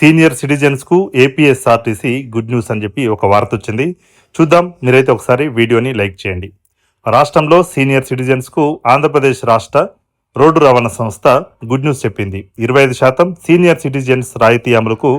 Senior సిటిజన్స్కు APSRTC good news అని చెప్పి ఒక వార్త వచ్చింది. చూద్దాం మీరైతే ఒకసారి వీడియోని లైక్ చేయండి. రాష్ట్రంలో సీనియర్ సిటిజన్స్కు ఆంధ్రప్రదేశ్ రాష్ట్ర రోడ్డు రవాణా సంస్థ గుడ్ న్యూస్ చెప్పింది. ఇరవై ఐదు శాతం సీనియర్ సిటిజన్స్ రాయితీ అమలుకు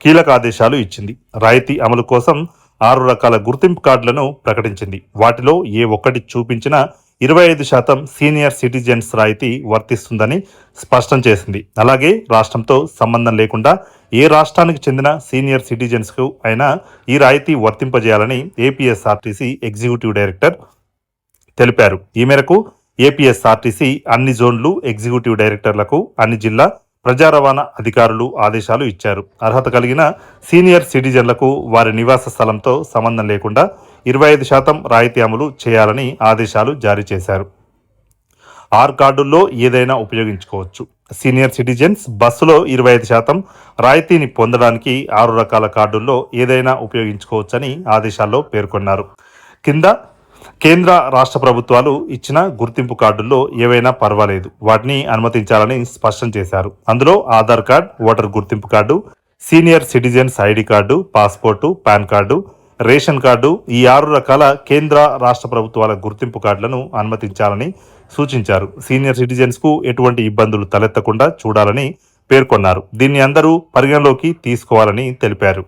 కీలక ఆదేశాలు ఇచ్చింది. రాయితీ అమలు కోసం ఆరు రకాల గుర్తింపు కార్డులను ప్రకటించింది. వాటిలో ఏ ఒక్కటి చూపించినా ఇరవై ఐదు శాతం సీనియర్ సిటిజన్స్ రాయితీ వర్తిస్తుందని స్పష్టం చేసింది. అలాగే రాష్ట్రంతో సంబంధం లేకుండా ఏ రాష్ట్రానికి చెందిన సీనియర్ సిటిజన్స్కు అయినా ఈ రాయితీ వర్తింపజేయాలని ఏపీఎస్ఆర్టీసీ ఎగ్జిక్యూటివ్ డైరెక్టర్ తెలిపారు. ఈ మేరకు ఏపీఎస్ఆర్టీసీ అన్ని జోన్లు ఎగ్జిక్యూటివ్ డైరెక్టర్లకు అన్ని జిల్లా ప్రజా రవాణా అధికారులు ఆదేశాలు ఇచ్చారు. అర్హత కలిగిన సీనియర్ సిటిజన్లకు వారి నివాస స్థలంతో సంబంధం లేకుండా ఇరవై ఐదు శాతం రాయితీ అమలు చేయాలని ఆదేశాలు జారీ చేశారు. ఆర్ కార్డుల్లో ఏదైనా ఉపయోగించుకోవచ్చు. సీనియర్ సిటిజన్స్ బస్సులో ఇరవై ఐదు శాతం రాయితీని పొందడానికి ఆరు రకాల కార్డుల్లో ఏదైనా ఉపయోగించుకోవచ్చని ఆదేశాల్లో పేర్కొన్నారు. కింద కేంద్ర రాష్ట్ర ప్రభుత్వాలు ఇచ్చిన గుర్తింపు కార్డుల్లో ఏవైనా పర్వాలేదు. వాటిని అనుమతించాలని స్పష్టం చేశారు. అందులో ఆధార్ కార్డ్ ఓటర్ గుర్తింపు card senior citizens ID card passport PAN card ration card ఈ ఆరు రకాల కేంద్ర రాష్ట్ర ప్రభుత్వాల గుర్తింపు కార్డులను అనుమతించాలని సూచించారు. సీనియర్ సిటిజన్స్కు ఎటువంటి ఇబ్బందులు తలెత్తకుండా చూడాలని పేర్కొన్నారు. దీన్ని అందరూ పరిగణలోకి తీసుకోవాలని తెలిపారు.